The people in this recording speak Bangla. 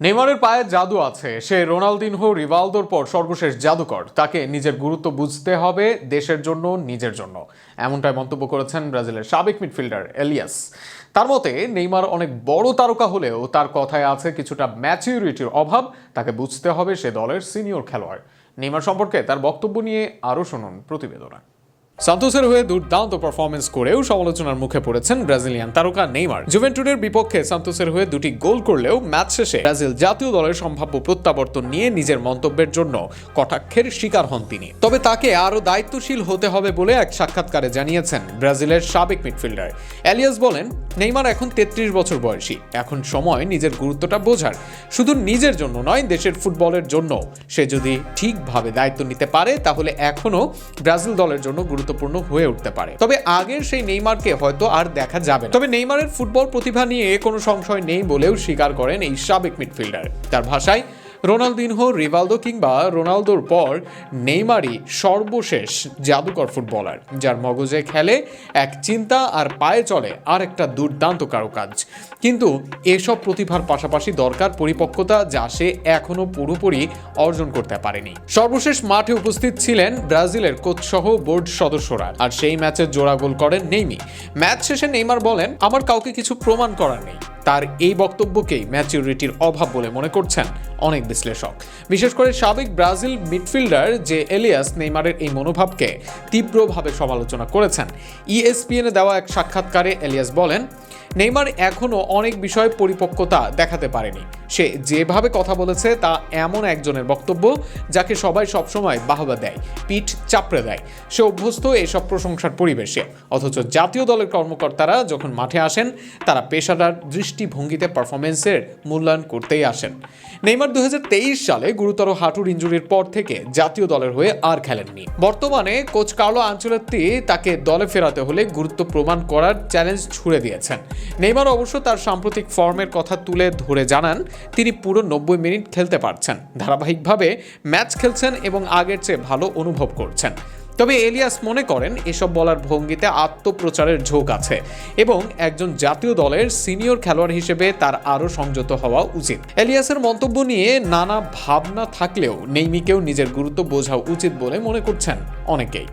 নেইমারের পায়ে জাদু আছে। সে রোনালদিনহো রিভালদোর পর সর্বশেষ জাদুকর। তাকে নিজের গুরুত্ব বুঝতে হবে দেশের জন্য, নিজের জন্য। এমনটাই মন্তব্য করেছেন ব্রাজিলের সাবেক মিডফিল্ডার এলিয়াস। তার মতে, নেইমার অনেক বড় তারকা হলেও তার কথায় আছে কিছুটা ম্যাচিউরিটির অভাব। তাকে বুঝতে হবে সে দলের সিনিয়র খেলোয়াড়। নেইমার সম্পর্কে তার বক্তব্য নিয়ে আরও শুনুন প্রতিবেদনা। সান্তোসের হয়ে দুর্দান্ত পারফরমেন্স করেও সমালোচনার মুখে পড়েছেন ব্রাজিলিয়ান তারকা নেইমার। জুভেন্টুডের বিপক্ষে সান্তোসের হয়ে দুটি গোল করলেও ম্যাচ শেষে ব্রাজিল জাতীয় দলের সম্ভাব্য প্রত্যাবর্তন নিয়ে নিজের মন্তব্যের জন্য কটাক্ষের শিকার হন তিনি। তবে তাকে আরও দায়িত্বশীল হতে হবে বলে এক সাক্ষাৎকারে জানিয়েছেন ব্রাজিলের সাবেক মিডফিল্ডার। এলিয়াস বলেন নেইমার এখন তেত্রিশ বছর বয়সী। এখন সময় নিজের গুরুত্বটা বোঝার। শুধু নিজের জন্য নয়, দেশের ফুটবলের জন্য সে যদি ঠিকভাবে দায়িত্ব নিতে পারে, তাহলে এখনও ব্রাজিল দলের জন্য গুরুত্বপূর্ণ হয়ে উঠতে পারে। তবে আগের সেই নেইমারকে হয়তো আর দেখা যাবে তবে নেইমারের ফুটবল প্রতিভা নিয়ে কোনো সংশয় নেই বলেও স্বীকার করেন এই সাবেক মিডফিল্ডার। তার ভাষায় রোনালদিনহো, রিভালদো কিংবা রোনালদোর পর নেইমারই সর্বশেষ জাদুকর ফুটবলার, যার মগজে খেলে এক চিন্তা আর পায়ে চলে আর একটা দুর্দান্ত কারুকাজ। কিন্তু এসব প্রতিভার পাশাপাশি দরকার পরিপক্কতা যা সে এখনও পুরোপুরি অর্জন করতে পারেনি। সর্বশেষ মাঠে উপস্থিত ছিলেন ব্রাজিলের কোচ সহ বোর্ড সদস্যরা আর সেই ম্যাচে জোড়া গোল করেন নেইমি। ম্যাচ শেষে নেইমার বলেন, আমার কাউকে কিছু প্রমাণ করার নেই। তার এই বক্তব্যকেই ম্যাচিউরিটির অভাব বলে মনে করছেন অনেক বিশ্লেষক। বিশেষ করে সাবেক ব্রাজিল মিডফিল্ডার যে এলিয়াস নেইমারের এই মনোভাবকে তীব্রভাবে সমালোচনা করেছেন। E ইএসপিএনে দেওয়া এক সাক্ষাৎকারে এলিয়াস বলেন, নেইমার এখনও অনেক বিষয়ে পরিপক্কতা দেখাতে পারেনি। সে যেভাবে কথা বলেছে তা এমন একজনের বক্তব্য যাকে সবাই সবসময় বাহবা দেয়, পিঠ চাপড়ে দেয়। সে অভ্যস্ত এসব প্রশংসার পরিবেশে। অথচ জাতীয় দলের কর্মকর্তারা যখন মাঠে আসেন, তারা পেশাদার দৃষ্টিভঙ্গিতে পারফরমেন্সের মূল্যায়ন করতেই আসেন। নেইমার দুই হাজার তেইশ সালে গুরুতর হাঁটুর ইঞ্জুরির পর থেকে জাতীয় দলের হয়ে আর খেলেননি। বর্তমানে কোচ কার্লো আঞ্চলেত্তি তাকে দলে ফেরাতে হলে গুরুত্ব প্রমাণ করার চ্যালেঞ্জ ছুড়ে দিয়েছেন। নেইমার অবশ্য তার সাম্প্রতিক ফর্মের কথা তুলে ধরে জানান তিনি পুরো নব্বই মিনিট খেলতে পারছেন। ধারাবাহিকভাবে ম্যাচ খেলছেন এবং আগের চেয়ে ভালো অনুভব করছেন। তবে এলিয়াস মনে করেন, এসব বলার ভঙ্গিতে আত্মপ্রচারের ঝোঁক আছে এবং একজন জাতীয় দলের সিনিয়র খেলোয়াড় হিসেবে তার আরও সংযত হওয়া উচিত। এলিয়াসের মন্তব্য নিয়ে নানা ভাবনা থাকলেও নেইমিকেও নিজের গুরুত্ব বোঝা উচিত বলে মনে করছেন অনেকেই।